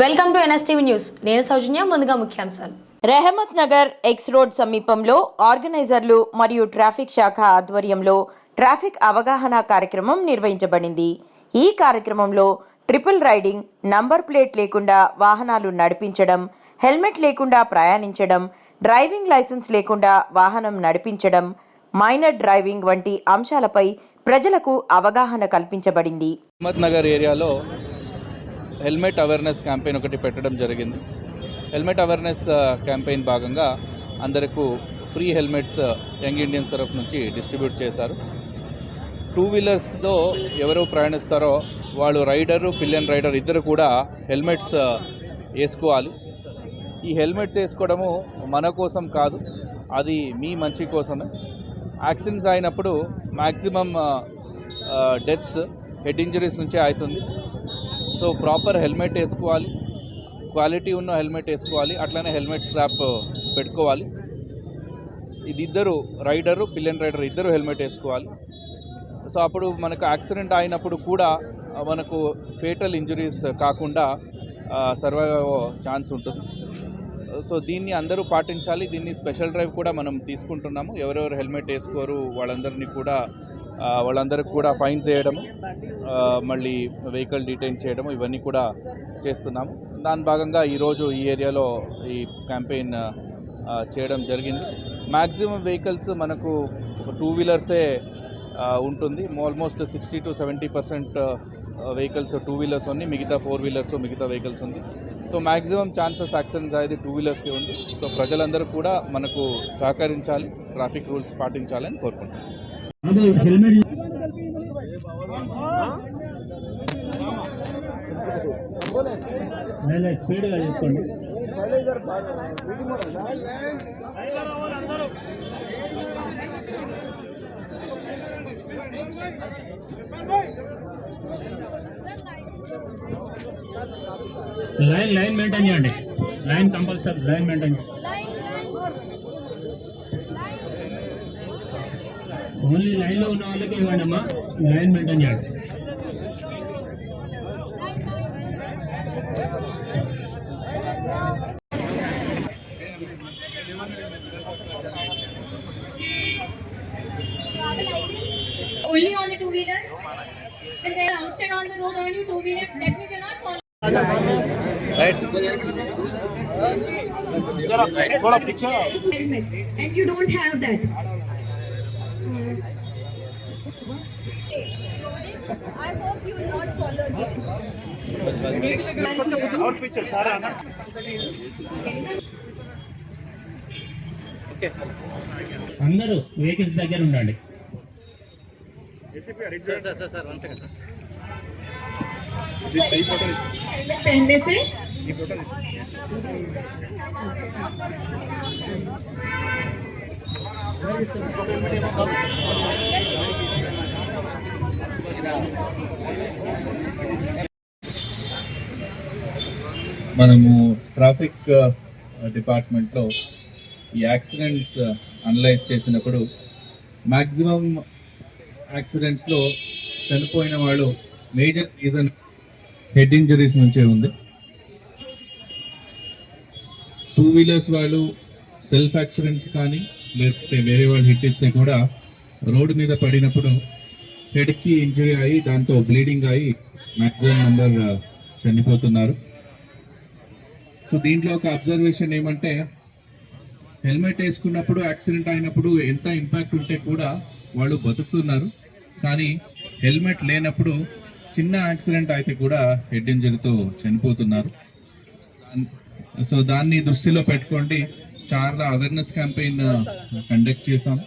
Welcome to NSTV news. నేను సౌజన్య ముందుగా ముఖ్యాంశాలు. రెహమత్ నగర్ ఎక్స్ రోడ్ సమీపంలో ఆర్గనైజర్లు మరియు ట్రాఫిక్ శాఖ ఆధ్వర్యంలో ట్రాఫిక్ అవగాహన కార్యక్రమం నిర్వహించబడింది. ఈ కార్యక్రమంలో ట్రిపుల్ రైడింగ్ నంబర్ ప్లేట్ లేకుండా వాహనాలు నడిపించడం హెల్మెట్ లేకుండా ప్రయాణించడం డ్రైవింగ్ లైసెన్స్ లేకుండా వాహనం నడిపించడం మైనర్ డ్రైవింగ్ వంటి అంశాలపై ప్రజలకు అవగాహన కల్పించబడింది. నగర్ ఏరియాలో హెల్మెట్ అవేర్నెస్ క్యాంపెయిన్ ఒకటి పెట్టడం జరిగింది. హెల్మెట్ అవేర్నెస్ క్యాంపెయిన్ భాగంగా అందరకు ఫ్రీ హెల్మెట్స్ యంగ్ ఇండియన్స్ తరఫు నుంచి డిస్ట్రిబ్యూట్ చేశారు. టూ వీలర్స్లో ఎవరు ప్రయాణిస్తారో వాళ్ళు రైడరు పిల్లన్ రైడర్ ఇద్దరు కూడా హెల్మెట్స్ వేసుకోవాలి. ఈ హెల్మెట్స్ వేసుకోవడము మన కోసం కాదు అది మీ మంచి కోసమే. యాక్సిడెంట్స్ అయినప్పుడు మ్యాక్సిమం డెత్స్ హెడ్ ఇంజరీస్ నుంచే అవుతుంది. సో ప్రాపర్ హెల్మెట్ వేసుకోవాలి. క్వాలిటీ ఉన్న హెల్మెట్ వేసుకోవాలి. అట్లనే హెల్మెట్ స్ట్రాప్ పెట్టుకోవాలి. ఇది ఇద్దరు రైడరు పిల్లన్ రైడర్ ఇద్దరు హెల్మెట్ వేసుకోవాలి. సో అప్పుడు మనకు యాక్సిడెంట్ అయినప్పుడు కూడా మనకు ఫేటల్ ఇంజురీస్ కాకుండా సర్వైవ్ ఛాన్స్ ఉంటుంది. సో దీన్ని అందరూ పాటించాలి. దీన్ని స్పెషల్ డ్రైవ్ కూడా మనం తీసుకుంటున్నాము. ఎవరెవరు హెల్మెట్ వేసుకోరు వాళ్ళందరినీ కూడా వాళ్ళందరికీ కూడా ఫైన్స్ చేయడం మళ్ళీ వెహికల్ డీటైన్ చేయడం ఇవన్నీ కూడా చేస్తున్నాము. దాని భాగంగా ఈరోజు ఈ ఏరియాలో ఈ క్యాంపెయిన్ చేయడం జరిగింది. మ్యాక్సిమం వెహికల్స్ మనకు టూ వీలర్సే ఉంటుంది. Almost sixty to seventy percent vehicles two wheelers ఉంది. మిగతా ఫోర్ వీలర్స్ మిగతా వెహికల్స్ ఉంది. సో మ్యాక్సిమం ఛాన్సెస్ యాక్సిడెంట్స్ అనేది టూ వీలర్స్కి ఉంది. సో ప్రజలందరూ కూడా మనకు సహకరించాలి ట్రాఫిక్ రూల్స్ పాటించాలని కోరుకుంటున్నాను అదే హెల్మెట్ స్పీడ్గా చేసుకోండి. లైన్ లైన్ మెయింటైన్ చేయండి. లైన్ కంపల్సరీ లైన్ మెయింటైన్ చేయండి. ఓన్లీ లైన్లో ఉన్న వాళ్ళకి ఇవ్వండి అమ్మా లైన్ మెయింటైన్ చేయండి only on the two wheeler and then outside on the road only two wheeler that means you're not following helmet and you don't have that I hope you will not follow again. అందరూ vehicles దగ్గర ఉండండి helmet पहनने से మనము traffic డిపార్ట్మెంట్లో ఈ accidents analyse చేసినప్పుడు maximum యాక్సిడెంట్స్లో చనిపోయిన వాళ్ళు మేజర్ రీజన్ హెడ్ ఇంజరీస్ నుంచే ఉంది. టూ వీలర్స్ వాళ్ళు సెల్ఫ్ యాక్సిడెంట్స్ కానీ లేకపోతే వేరే వాళ్ళు హిట్ ఇస్తే కూడా రోడ్డు మీద పడినప్పుడు హెడ్కి ఇంజరీ అయ్యి దాంతో బ్లీడింగ్ అయ్యి మ్యాక్సిమం నెంబర్ చనిపోతున్నారు. సో దీంట్లో ఒక అబ్జర్వేషన్ ఏమంటే హెల్మెట్ వేసుకున్నప్పుడు యాక్సిడెంట్ అయినప్పుడు ఎంత ఇంపాక్ట్ ఉంటే కూడా వాళ్ళు బతుకుతున్నారు. కానీ హెల్మెట్ లేనప్పుడు చిన్న యాక్సిడెంట్ అయితే కూడా హెడ్ ఇంజరీతో చనిపోతున్నారు. సో దాన్ని దృష్టిలో పెట్టుకోండి. చాలా అవేర్నెస్ క్యాంపెయిన్ కండక్ట్ చేశాం.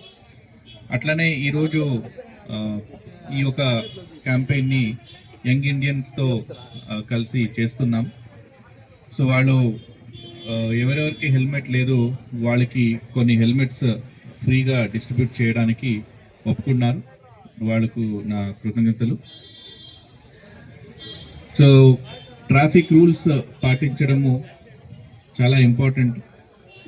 అట్లనే ఈరోజు ఈ యొక్క క్యాంపెయిన్ని యంగ్ ఇండియన్స్తో కలిసి చేస్తున్నాం. సో వాళ్ళు ఎవరెవరికి హెల్మెట్ లేదు వాళ్ళకి కొన్ని హెల్మెట్స్ ఫ్రీగా డిస్ట్రిబ్యూట్ చేయడానికి ఒప్పుకున్నారు. వాళ్ళకు నా కృతజ్ఞతలు. సో ట్రాఫిక్ రూల్స్ పాటించడము చాలా ఇంపార్టెంట్.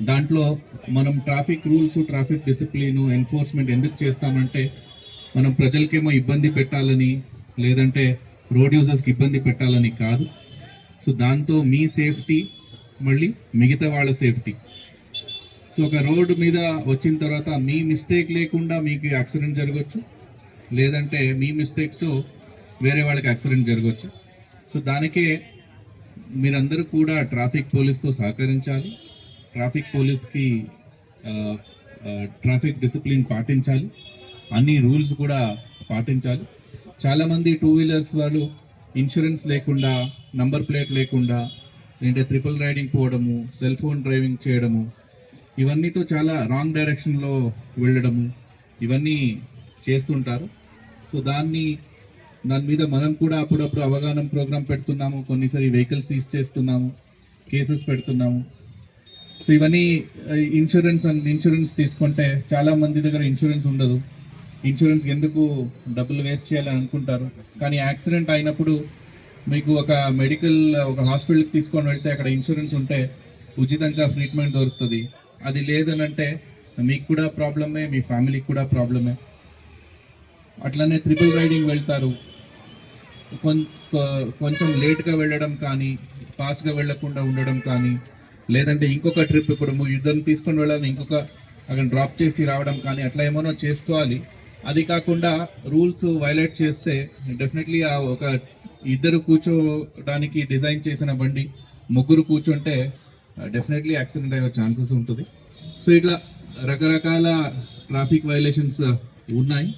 దాంట్లో మనం traffic rules traffic discipline enforcement ఎందుకు చేస్తామంటే మనం ప్రజలకేమో ఇబ్బంది పెట్టాలని లేదంటే రోడ్ యూజర్స్కి ఇబ్బంది పెట్టాలని కాదు. సో దాంతో మీ సేఫ్టీ మళ్ళీ మిగతా వాళ్ళ సేఫ్టీ. సో ఒక రోడ్డు మీద వచ్చిన తర్వాత మీ మిస్టేక్ లేకుండా మీకు యాక్సిడెంట్ జరగచ్చు. లేదంటే మీ మిస్టేక్స్తో వేరే వాళ్ళకి యాక్సిడెంట్ జరగచ్చు. సో దానికే మీరందరూ కూడా ట్రాఫిక్ పోలీస్తో సహకరించాలి. ట్రాఫిక్ పోలీస్కి ట్రాఫిక్ డిసిప్లిన్ పాటించాలి. అన్ని రూల్స్ కూడా పాటించాలి. చాలామంది టూ వీలర్స్ వాళ్ళు ఇన్సూరెన్స్ లేకుండా నంబర్ ప్లేట్ లేకుండా లేదంటే ట్రిపుల్ రైడింగ్ పోవడము సెల్ ఫోన్ డ్రైవింగ్ చేయడము ఇవన్నీతో చాలా రాంగ్ డైరెక్షన్లో వెళ్ళడము ఇవన్నీ చేస్తుంటారు. సో దాన్ని దాని మీద మనం కూడా అప్పుడప్పుడు అవగాహన ప్రోగ్రామ్ పెడుతున్నాము కొన్నిసారి వెహికల్స్ సీజ్ చేస్తున్నాము కేసెస్ పెడుతున్నాము. సో ఇవన్నీ ఇన్సూరెన్స్ అండ్ ఇన్సూరెన్స్ తీసుకుంటే చాలా మంది దగ్గర ఇన్సూరెన్స్ ఉండదు. ఇన్సూరెన్స్ ఎందుకు డబ్బులు వేస్ట్ చేయాలని అనుకుంటారు? కానీ యాక్సిడెంట్ అయినప్పుడు మీకు ఒక మెడికల్ ఒక హాస్పిటల్కి తీసుకొని వెళ్తే అక్కడ ఇన్సూరెన్స్ ఉంటే ఉచితంగా ట్రీట్మెంట్ దొరుకుతుంది. అది లేదనంటే మీకు కూడా ప్రాబ్లమే మీ ఫ్యామిలీకి కూడా ప్రాబ్లమే. అట్లనే ట్రిపుల్ రైడింగ్ వెళ్తారు. కొం- కొంచెం లేట్గా వెళ్ళడం కానీ ఫాస్ట్గా వెళ్ళకుండా ఉండడం కానీ లేదంటే ఇంకొక ట్రిప్ ఇప్పుడు ఇద్దరిని తీసుకొని వెళ్ళాలని ఇంకొక అక్కడ డ్రాప్ చేసి రావడం కానీ అట్లా ఏమైనా చేసుకోవాలి. అది కాకుండా రూల్స్ వైలేట్ చేస్తే డెఫినెట్లీ ఆ ఒక ఇద్దరు కూర్చోడానికి డిజైన్ చేసిన బండి ముగ్గురు కూర్చుంటే డెఫినెట్లీ యాక్సిడెంట్ అయ్యే ఛాన్సెస్ ఉంటుంది. సో ఇట్లా రకరకాల ట్రాఫిక్ వైలేషన్స్ ఉన్నాయి.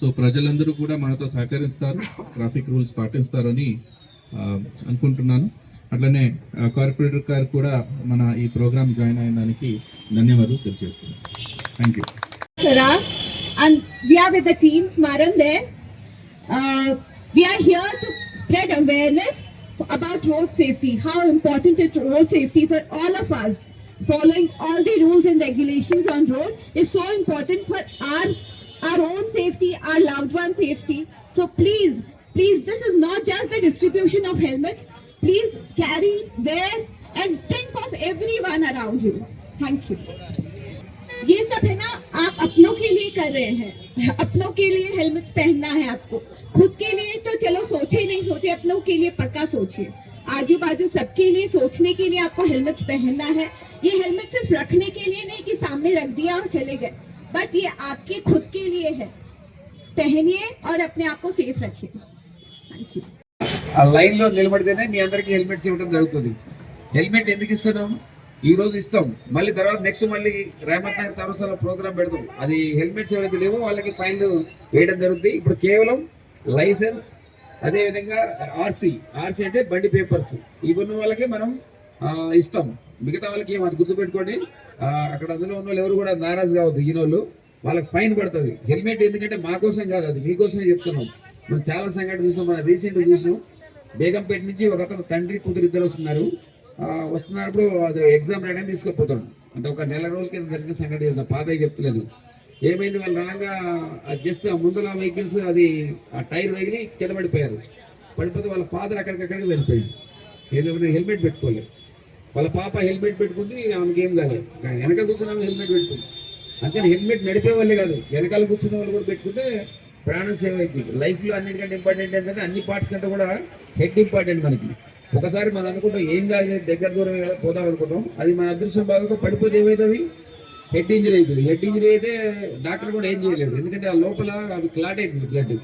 సో ప్రజలందరూ కూడా మనతో సహకరిస్తారు ట్రాఫిక్ రూల్స్ పాటిస్తారని అనుకుంటున్నాను. అట్లనే కార్పొరేటర్ గారు కూడా మన ఈ ప్రోగ్రామ్ జాయిన్ అయిన దానికి ధన్యవాదాలు తెలియజేస్తున్నాను. Thank you and we are with the team Smaran there. Uh, we are here to spread awareness about road safety, how important is road safety for all of us. Following all the rules and regulations on road is so important for our our own safety, our loved one safety. So please, please, this is not just the distribution of helmet. Please carry, wear, and think of everyone around you. Thank you. ये सब है ना आप अपनों के लिए कर रहे हैं अपनों के लिए हेलमेट पहनना है आपको खुद के लिए तो चलो सोचे नहीं सोचे अपनों के लिए पक्का सोचिए आजू बाजू सबके लिए सोचने के लिए आपको हेलमेट पहनना है ये हेलमेट सिर्फ रखने के लिए नहीं कि सामने रख दिया और चले गए बट ये आपके खुद के लिए है पहनिए और अपने आप को सेफ रखिए थैंक यू ఆ లైన్ లో నిలబడితేనే మీ అందరికి హెల్మెట్స్ ఇవ్వడం జరుగుతుంది హెల్మెట్ ఎందుకు ఇస్తున్నాం ఈ రోజు ఇస్తాం. మళ్ళీ తర్వాత నెక్స్ట్ మళ్ళీ రేమత్ నగర్ తరసాల ప్రోగ్రామ్ పెడతాం. అది హెల్మెట్స్ ఎవరైతే లేవో వాళ్ళకి ఫైన్లు వేయడం జరుగుతుంది ఇప్పుడు కేవలం లైసెన్స్ అదేవిధంగా ఆర్సీ ఆర్సీ అంటే బండి పేపర్స్. ఇవన్న వాళ్ళకి మనం ఇస్తాం. మిగతా వాళ్ళకి ఏమో అది గుర్తుపెట్టుకోండి. అక్కడ అందులో ఉన్న వాళ్ళు ఎవరు కూడా నారాజ్ కావద్దు ఈయన వాళ్ళు వాళ్ళకి ఫైన్ పడుతుంది. హెల్మెట్ ఎందుకంటే మా కోసం కాదు అది మీకోసమే చెప్తున్నాం. మనం చాలా సంఘటన చూసాం మన రీసెంట్ చూసాం బేగంపేట నుంచి ఒక అతను తండ్రి కూతురు ఇద్దరు వస్తున్నారు. వస్తున్నప్పుడు అది ఎగ్జామ్ రాయడానికి తీసుకుపోతాడు. అంటే ఒక నెల రోజుల కింద జరిగిన సంఘటన ఇది. పాత చెప్తలేదు. ఏమైంది వాళ్ళు రాగా జస్ట్ ఆ ముందుల వెహికల్స్ అది ఆ టైర్ తగిలి కింద పడిపోయారు. పడిపోతే వాళ్ళ ఫాదర్ అక్కడికక్కడికి వెళ్ళిపోయింది ఏదో హెల్మెట్ పెట్టుకోలేదు వాళ్ళ పాప హెల్మెట్ పెట్టుకుంది ఆమెకి ఏం కాలేదు. వెనకాల కూర్చున్న ఆమె హెల్మెట్ పెట్టుకుంది. అంతే హెల్మెట్ నడిపే వాళ్ళే కాదు వెనకాల కూర్చున్న వాళ్ళు కూడా పెట్టుకుంటే ప్రాణం సేవ్ అవుతుంది లైఫ్లో అన్నిటికంటే ఇంపార్టెంట్ ఏంటంటే అన్ని పార్ట్స్ కంటే కూడా హెడ్ ఇంపార్టెంట్ మనకి. ఒకసారి మనం అనుకుంటాం ఏం కాదు దగ్గర దూరం పోదాం అనుకుంటాం. అది మన అదృష్టం బాగా పడిపోతే ఏమవుతుంది హెడ్ ఇంజరీ అవుతుంది. హెడ్ ఇంజరీ అయితే డాక్టర్ కూడా ఏం చేయలేదు. ఎందుకంటే ఆ లోపల అది క్లాట్ అవుతుంది బ్లడ్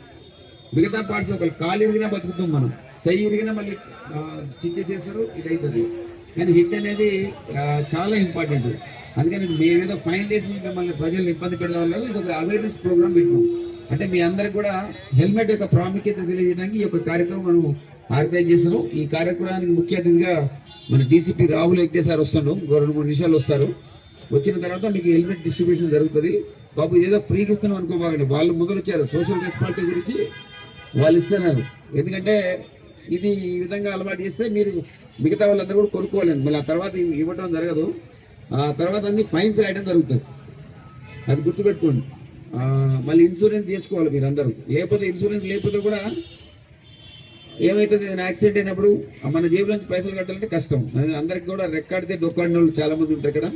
మిగతా పార్ట్స్ ఒక కాలు ఇరిగినా బతుకుతాం మనం. చెయ్యి ఇరిగినా మళ్ళీ స్టిచ్ చేస్తారు ఇది అవుతుంది కానీ హిట్ అనేది చాలా ఇంపార్టెంట్ అందుకని మేమేదో ఫైన్ చేసి మిమ్మల్ని ప్రజలు ఇబ్బంది పెడదాం వల్ల ఇది ఒక అవేర్నెస్ ప్రోగ్రామ్ పెట్టినాం. అంటే మీ అందరికి కూడా హెల్మెట్ యొక్క ప్రాముఖ్యత తెలియజేయడానికి ఈ యొక్క కార్యక్రమం మనం ఆర్గనైజ్ చేశారు. ఈ కార్యక్రమానికి ముఖ్య అతిథిగా మన డీసీపీ రాహుల్ ఎగ్దే సార్ వస్తాడు. ఇంకో రెండు మూడు నిమిషాలు వస్తారు. వచ్చిన తర్వాత మీకు హెల్మెట్ డిస్ట్రిబ్యూషన్ జరుగుతుంది. బాబు ఏదో ఫ్రీకి ఇస్తున్నాం అనుకోబాగండి వాళ్ళు ముందు వచ్చారు. సోషల్ రెస్పాన్సిబిలిటీ గురించి వాళ్ళు ఇస్తున్నారు. ఎందుకంటే ఇది ఈ విధంగా అలవాటు చేస్తే మీరు మిగతా వాళ్ళందరూ కూడా కొనుక్కోవాలండి. మళ్ళీ ఆ తర్వాత ఇవ్వటం ఇవ్వడం జరగదు. ఆ తర్వాత అన్ని ఫైన్స్ రాయడం జరుగుతుంది. అది గుర్తుపెట్టుకోండి. మళ్ళీ ఇన్సూరెన్స్ చేసుకోవాలి మీరు అందరూ లేకపోతే ఇన్సూరెన్స్ లేకపోతే కూడా ఏమవుతుంది ఏదైనా యాక్సిడెంట్ అయినప్పుడు ఆ మన జేబులో నుంచి పైసలు కట్టాలంటే కష్టం. అది అందరికి కూడా రెక్కాడితే డొక్కాడిన వాళ్ళు చాలా మంది ఉంటారు ఇక్కడ.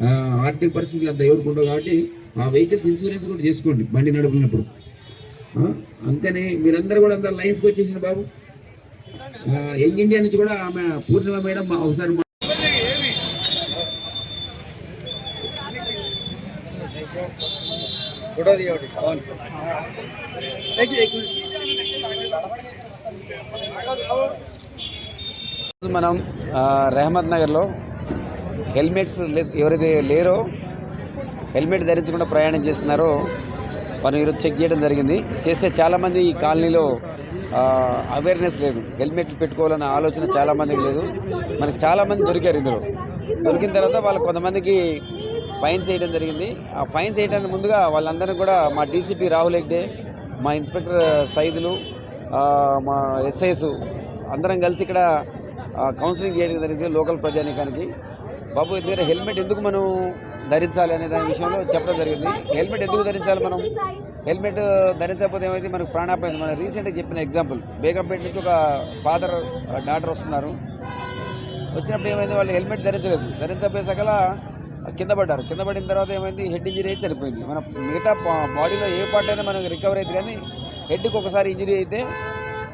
ఆ, ఆర్థిక పరిస్థితులు అంత ఎవరికి ఉండవు కాబట్టి ఆ వెహికల్స్ ఇన్సూరెన్స్ కూడా చేసుకోండి బండి నడుపుకున్నప్పుడు ఆ, అందుకని మీరందరూ కూడా అందరు లైన్స్కి వచ్చేసిన బాబు. యంగ్ ఇండియా నుంచి కూడా ఆమె పూర్ణిమ మేడం ఒకసారి మా- ఈరోజు మనం రెహమద్ రెహమత్ నగర్లో హెల్మెట్స్ ఎవరైతే లేరో హెల్మెట్ ధరించకుండా ప్రయాణం చేస్తున్నారో మనం ఈరోజు చెక్ చేయడం జరిగింది. చేస్తే చాలామంది ఈ కాలనీలో అవేర్నెస్ లేదు. హెల్మెట్ పెట్టుకోవాలన్న ఆలోచన చాలామందికి లేదు. మనకు చాలామంది దొరికారు ఇందులో. దొరికిన తర్వాత వాళ్ళు కొంతమందికి ఫైన్స్ వేయడం జరిగింది. ఆ ఫైన్స్ వేయడానికి ముందుగా వాళ్ళందరినీ కూడా మా డీసీపీ రాహుల్ హెగ్డే మా ఇన్స్పెక్టర్ సైదులు మా ఎస్ఐస్ అందరం కలిసి ఇక్కడ కౌన్సిలింగ్ చేయడం జరిగింది లోకల్ ప్రజానీకానికి. బాబు దగ్గర హెల్మెట్ ఎందుకు మనం ధరించాలి అనే దాని విషయంలో చెప్పడం జరిగింది. హెల్మెట్ ఎందుకు ధరించాలి మనం? హెల్మెట్ ధరించకపోతే ఏమైతే మనకు ప్రాణాపాయం. మనం రీసెంట్గా చెప్పిన ఎగ్జాంపుల్ బేగంపేట నుంచి ఒక ఫాదర్ డాటర్ వస్తున్నారు. వచ్చినప్పుడు ఏమైంది? వాళ్ళు హెల్మెట్ ధరించలేదు. ధరించపోయేసగల కింద పడ్డారు. కింద పడిన తర్వాత ఏమైంది? హెడ్ ఇంజరీ అయితే చనిపోయింది. మన మిగతా బాడీలో ఏ పార్ట్ అయినా మనకు రికవర్ అయింది కానీ హెడ్కి ఒకసారి ఇంజరీ అయితే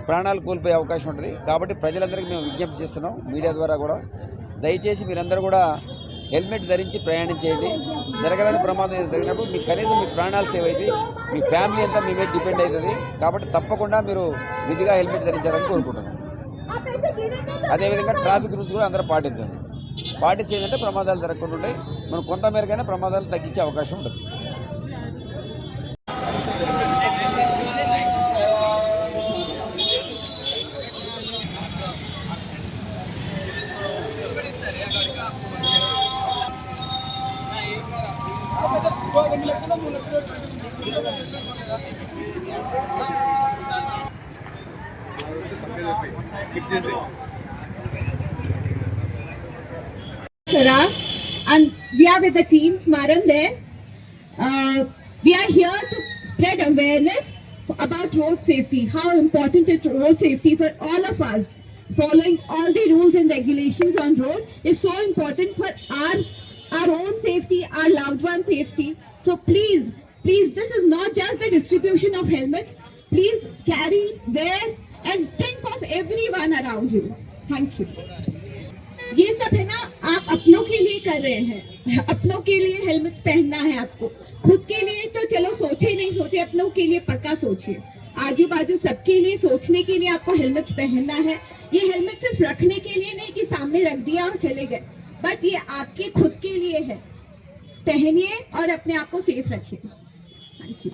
ప్రాణాలు కోల్పోయే అవకాశం ఉంటుంది. కాబట్టి ప్రజలందరికీ మేము విజ్ఞప్తి చేస్తున్నాం మీడియా ద్వారా కూడా. దయచేసి మీరందరూ కూడా హెల్మెట్ ధరించి ప్రయాణం చేయండి. జరగలేని ప్రమాదం ఏదో జరిగినప్పుడు మీకు కనీసం మీ ప్రాణాలు సేవ్ అవుతాయి మీ ఫ్యామిలీ అంతా మీ మీద డిపెండ్ అవుతుంది. కాబట్టి తప్పకుండా మీరు విధిగా హెల్మెట్ ధరించాలని కోరుకుంటున్నాం. అదేవిధంగా ట్రాఫిక్ రూల్స్ కూడా అందరూ పాటించండి. పాటిస్తే ఏంటంటే ప్రమాదాలు జరగకుండా ఉంటాయి. మనం కొంతమేరకైనా ప్రమాదాలు తగ్గించే అవకాశం ఉంటుంది. With the team Smaran there. Uh, we are here to spread awareness about road safety, how important is road safety for all of us. Following all the rules and regulations on road is so important for our our own safety, our loved one's safety. So please, please, this is not just the distribution of helmets. Please carry, wear, and think of everyone around you. Thank you. ये सब है ना, आप अपनों के लिए कर रहे हैं। अपनों के लिए हेलमेट पहनना है आपको। खुद के लिए तो चलो सोचे नहीं, सोचे अपनों के लिए, पक्का सोचिए। आजू बाजू सबके लिए, सोचने के लिए आपको हेलमेट पहनना है। ये हेलमेट सिर्फ़ रखने के लिए नहीं कि सामने रख दिया और चले गए बट ये आपके खुद के लिए है। पहनिए और अपने आप को सेफ़ रखिए। Thank you